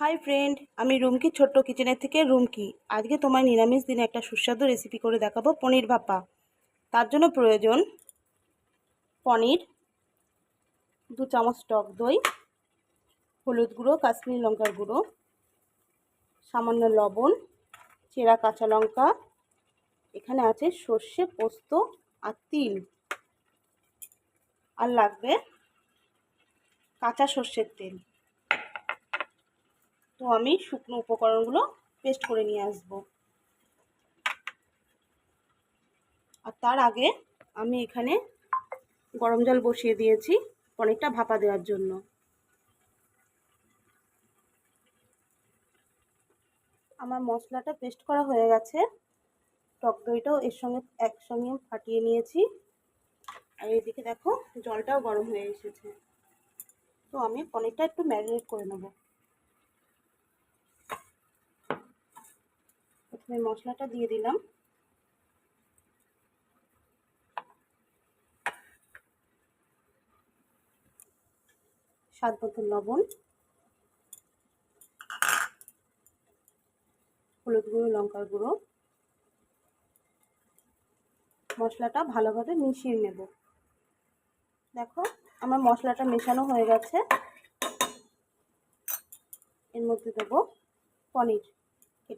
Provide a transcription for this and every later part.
Hi friend আমি রুমকি, ছোট্ট কিচেনের থেকে রুমকি। আজকে তোমায় নিরামিষ দিনে একটা সুস্বাদু রেসিপি করে দেখাবো, পনির ভাপা। তার জন্য প্রয়োজন পনির, দু চামচ টক দই, হলুদ গুঁড়ো, কাশ্মীরি লঙ্কার গুঁড়ো, সামান্য লবণ, চেরা কাঁচা লঙ্কা, এখানে আছে সর্ষে, পোস্ত আর তিল। আর লাগবে কাঁচা সর্ষের তেল। তো আমি শুকনো উপকরণগুলো পেস্ট করে নিয়ে আসব। আর তার আগে আমি এখানে গরম জল বসিয়ে দিয়েছি পনিরটা ভাপা দেওয়ার জন্য। আমার মশলাটা পেস্ট করা হয়ে গেছে। টক দইটাও এর সঙ্গে একসঙ্গে ফাটিয়ে নিয়েছি। আর এইদিকে দেখো জলটাও গরম হয়ে এসেছে। তো আমি পনিরটা একটু ম্যারিনেট করে নেব। প্রথমে মশলাটা দিয়ে দিলাম। স্বাদ মতো লবণ, হলুদ গুঁড়ো, লঙ্কার গুঁড়ো। মশলাটা ভালোভাবে মিশিয়ে নেব। দেখো, আমার মশলাটা মেশানো হয়ে গেছে। এর মধ্যে দেবো পনির।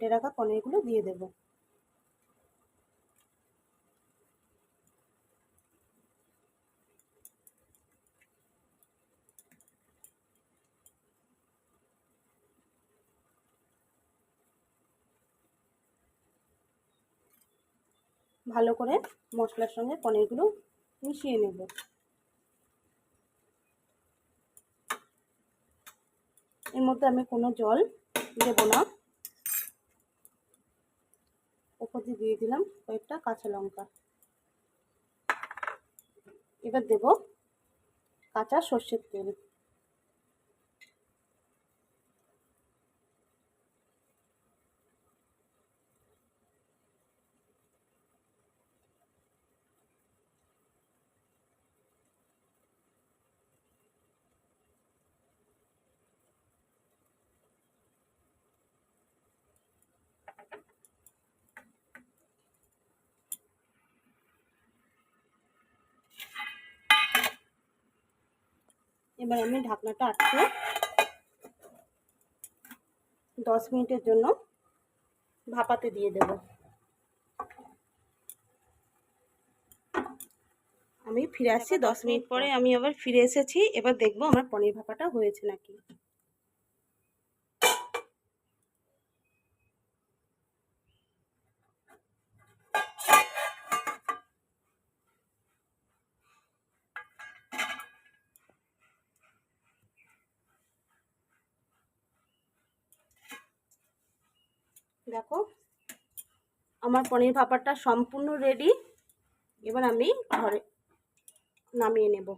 কেটে রাখা পনিরগুলো দিয়ে দেব। ভালো করে মশলার সঙ্গে পনিরগুলো মিশিয়ে নেব। এর মধ্যে আমি কোনো জল দেব না। দিয়ে দিয়ে দিলাম কয়েকটা কাঁচা লঙ্কা। এবার দেব কাঁচা সর্ষের তেল। এবার আমি ঢাকনাটা আটকে দশ মিনিটের জন্য ভাপাতে দিয়ে দেব। আমি ফিরে আসছি দশ মিনিট পরে আমি আবার ফিরে এসেছি। এবার দেখব আমার পনির ভাপাটা হয়েছে নাকি। দেখো আমার পনির ভাপারটা সম্পূর্ণ রেডি এবার আমি ঘরে নামিয়ে নেব।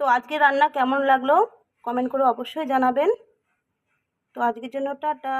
তো আজকে রান্না কেমন লাগল? কমেন্ট করে অবশ্যই জানাবেন। তো আজকের জন্য টাটা।